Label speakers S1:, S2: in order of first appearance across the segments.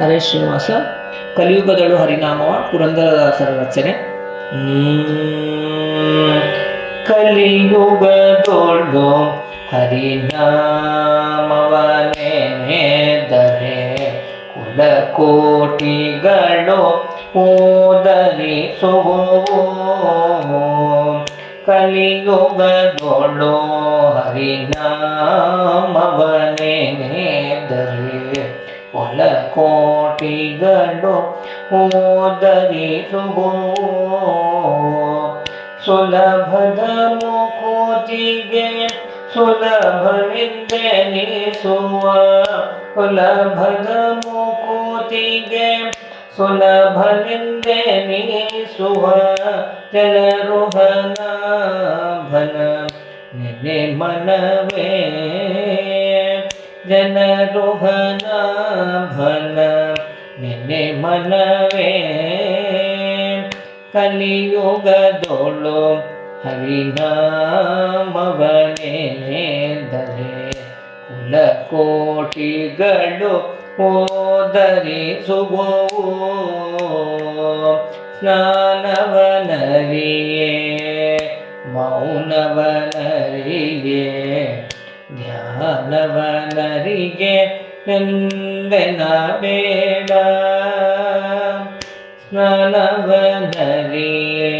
S1: ಹರೇ ಶ್ರೀನಿವಾಸ ಕಲಿಯುಗದಳು ಹರಿನಾಮವ ಪುರಂದರದಾಸರ ರಚನೆ. ಕಲಿಯುಗದೊಳು ಹರಿನಾಮವನೆದರೆ ಕುಲಕೋಟಿಗಳು ಓದರಿಸುವು ಕಲಿಯುಗದೊಳು ಹರಿನಾಮವನೆದರೆ ಕೋಟಿಗಳು ಓದರಿಸುವು ಸುಲಭದ ಮುಕುತಿಗೆ ಸುಲಭವೆಂದೆನಿಸುವ ಸುಲಭದ ಮುಕುತಿಗೆ ಸುಲಭವೆಂದೆನಿಸುವ ಜನರುಹನ ಭನ ನೆನೆ ಮನವೇ ಜನರುಹನ ಭನ ನಿನ್ನೆ ಮನವೇ ಕಲಿಯುಗದೊಳು ಕೋಟಿಗಳು ಓದರಿ ಓದರಿಸುವವು. ಸ್ನಾನವನರಿಯೇ ಮೌನವನರಿಯೇ ಧ್ಯಾನವನರಿಗೆ ಎಂದೆನ ಬೇಡ. ಸ್ನಾನವನರಿಯೇ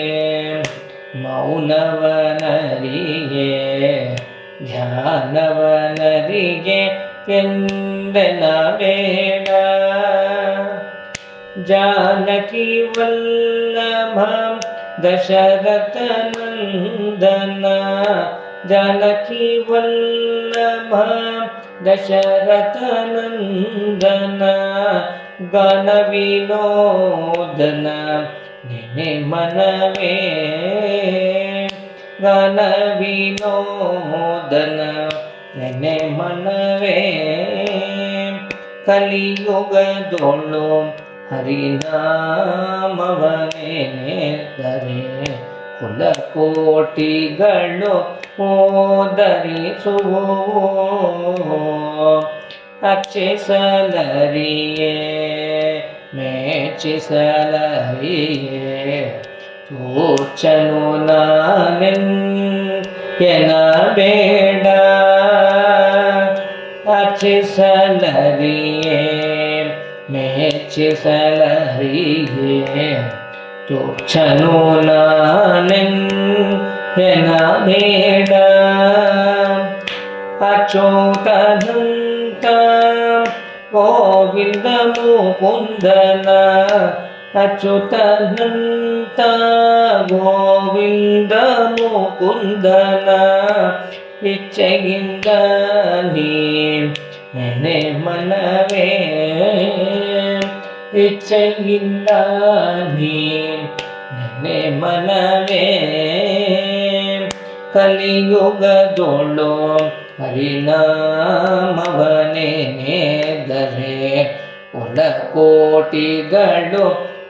S1: ಮೌನವನರಿಗೆ ಧ್ಯಾನವನರಿಗೆ ಎಂದೆನ ಬೇಡ. ಜಾನಕಿ ವಲ್ಲಭ ದಶರಥ ನಂದನ ಜಾನಕಿ ವಲ್ಲಭ ದಶರಥ ನಂದನ ಗಾನ ವಿನೋದನ ನೆನೆ ಮನವೇ ಗಾನ ವಿನೋದನ ನೆನೆ ಮನವೇ ಕಲಿಯುಗದೊಳು ಹರಿನಾಮವನೆನೆದರೆ ಕುಲಕೋಟಿಗಳು ಓದರಿಸುವು ಅರ್ಚಿಸಲರಿಯೇ ಮೇಚಿಸಲರಿಯೇ ತೂಚನು ನಾನೆನ್ ಎನ ಬೇಡ ಅರ್ಚಿಸಲರಿಯೇ ಮೇಚಿಸಲರಿಯೇ ತುಚ್ಛನು ನಾನೆನ್ ಎನ ಬೇಡ ಅಚೋತದಂತ ಗೋವಿಂದ ಮುಕುಂದನ ಅಚ್ಯುತನಂತ ಗೋವಿಂದ ಮುಕುಂದನ ಇಚ್ಛೆಯಿಂದ ನೀ ನೆನೆ ಮನವೇ ಇಚ್ಛೆಯಿಂದ ನೀ ನೆನೆ ಮನವೇ ಕಲಿಯುಗದೊಳು ಹರಿನಾಮವನೆನೆದರೆ ಕುಲಕೋಟಿಗಳು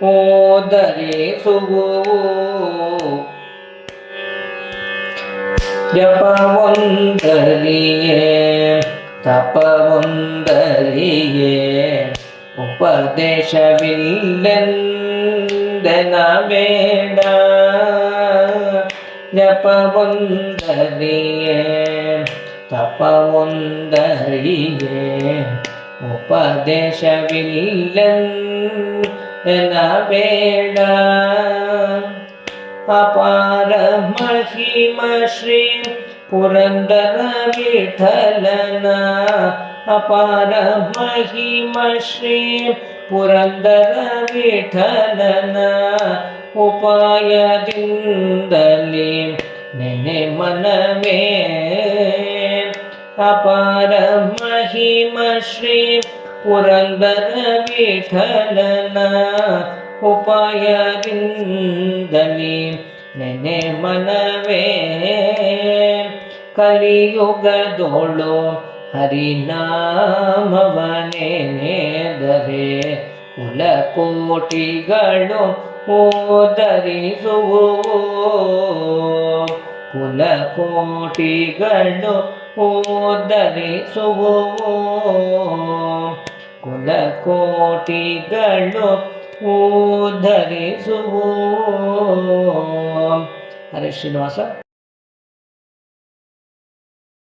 S1: ಓದರಿಸುವು ಜಪವೊಂದರಿಯೇ ತಪವೊಂದರಿಯೇ ಉಪದೇಶವಿಲ್ಲೆಂದೆನ ಬೇಡ ಜಪವೊಂದರಿಯೇ ತಪವೊಂದರಿಯೇ ಉಪದೇಶವಿಲ್ಲೆಂದೆನ ಬೇಡ ಅಪಾರ ಮಹಿಮ ಶ್ರೀ ಪುರಂದರ ವಿಠಲನ ಅಪಾರ ಮಹಿಮ ಶ್ರೀ ಪುರಂದರ ವಿಠಲನ ಉಪಾಯದಿಂದಲೇ ನೆನೆ ಮನವೇ ಅಪಾರ ಮಹಿಮ ಶ್ರೀ ಪುರಂದರ ವಿಠಲನ ಉಪಾಯದಿಂದಲೇ ನೆನೆ ಮನವೇ ಕಲಿಯುಗದೊಳು ಹರಿನಾಮವನೆನೆದರೆ ಕುಲಕೋಟಿಗಳು ಓದರಿಸುವು ಕುಲಕೋಟಿಗಳು ಓದರಿಸುವು ಕುಲಕೋಟಿಗಳು ಓದರಿಸುವು ಹರೇ ಶ್ರೀನಿವಾಸ.